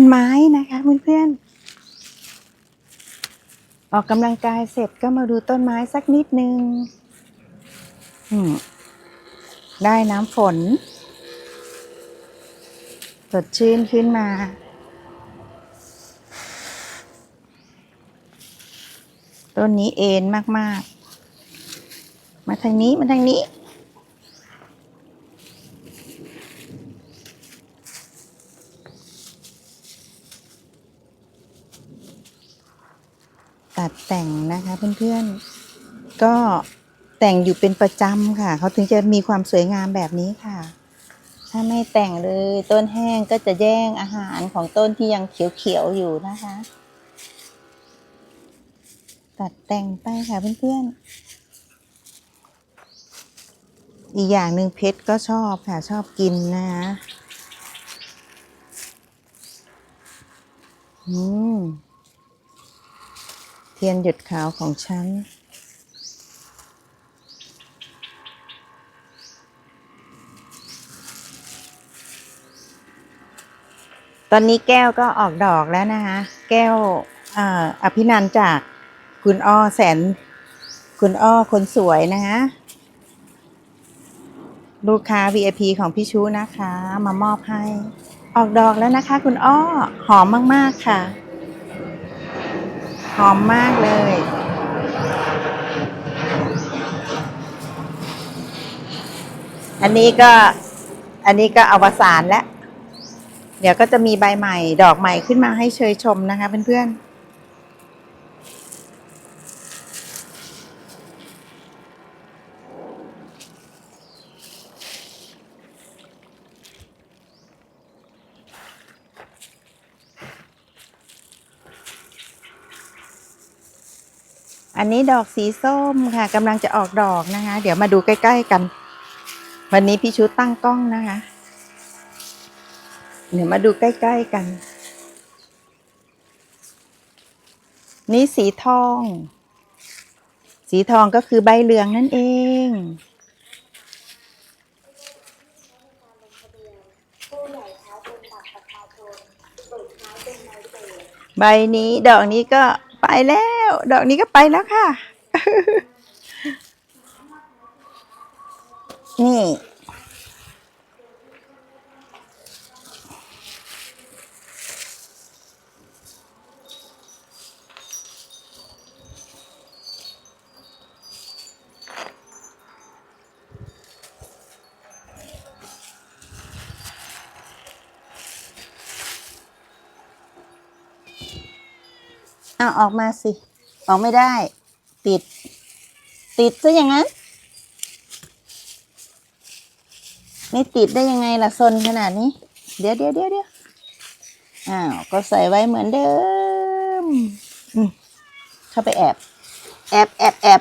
ต้นไม้นะคะเพื่อนๆออกกำลังกายเสร็จก็มาดูต้นไม้สักนิดนึงได้น้ำฝน สดชื่นขึ้นมา ต้นนี้เอ็นมากๆ มาทางนี้ มาทางนี้ ตัดแต่งนะคะเพื่อนๆ ก็แต่งอยู่เป็นประจำค่ะ เขาถึงจะมีความสวยงามแบบนี้ค่ะ ถ้าไม่แต่งเลยต้นแห้งก็จะแย่งอาหารของต้นที่ยังเขียวๆอยู่นะคะ ตัดแต่งไปค่ะเพื่อนๆ อีกอย่างหนึ่งเพชรก็ชอบค่ะชอบกินนะคะอืม เทียนหยุดขาวของฉัน ตอนนี้แก้วก็ออกดอกแล้วนะคะ แก้วออภินันจากคุณอ้อแสน คุณอ้อคนสวยนะคะ ลูกค้า VIP ของพี่ชูนะคะ มามอบให้ ออกดอกแล้วนะคะ คุณอ้อ หอมมาก ๆ ค่ะ หอมมากเลย อันนี้ก็อันนี้ก็อวสานแล้ว เดี๋ยวก็จะมีใบใหม่ดอกใหม่ขึ้นมาให้เชยชมนะคะเพื่อนๆ อันนี้ดอกสีส้มค่ะกำลังจะออกดอกนะคะ เดี๋ยวมาดูใกล้ ๆกัน วันนี้พี่ชุดตั้งกล้องนะคะ เดี๋ยวมาดูใกล้ ๆกัน นี่สีทอง สีทองก็คือใบเหลืองนั่นเองใบนี้ดอกนี้ก็ไปแล้ว ดอกนี้ก็ไปแล้วค่ะ นี่เอาออกมาสิ ออกไม่ได้ ติด ติดซะอย่างนั้นนี่ติดได้ยังไงล่ะซนขนาดนี้ เดี๋ยวเดี๋ยวเดี๋ยวเดี๋ยวอ้าว ก็ใส่ไว้เหมือนเดิมอืมเข้าไปแอบ แอบแอบแอบ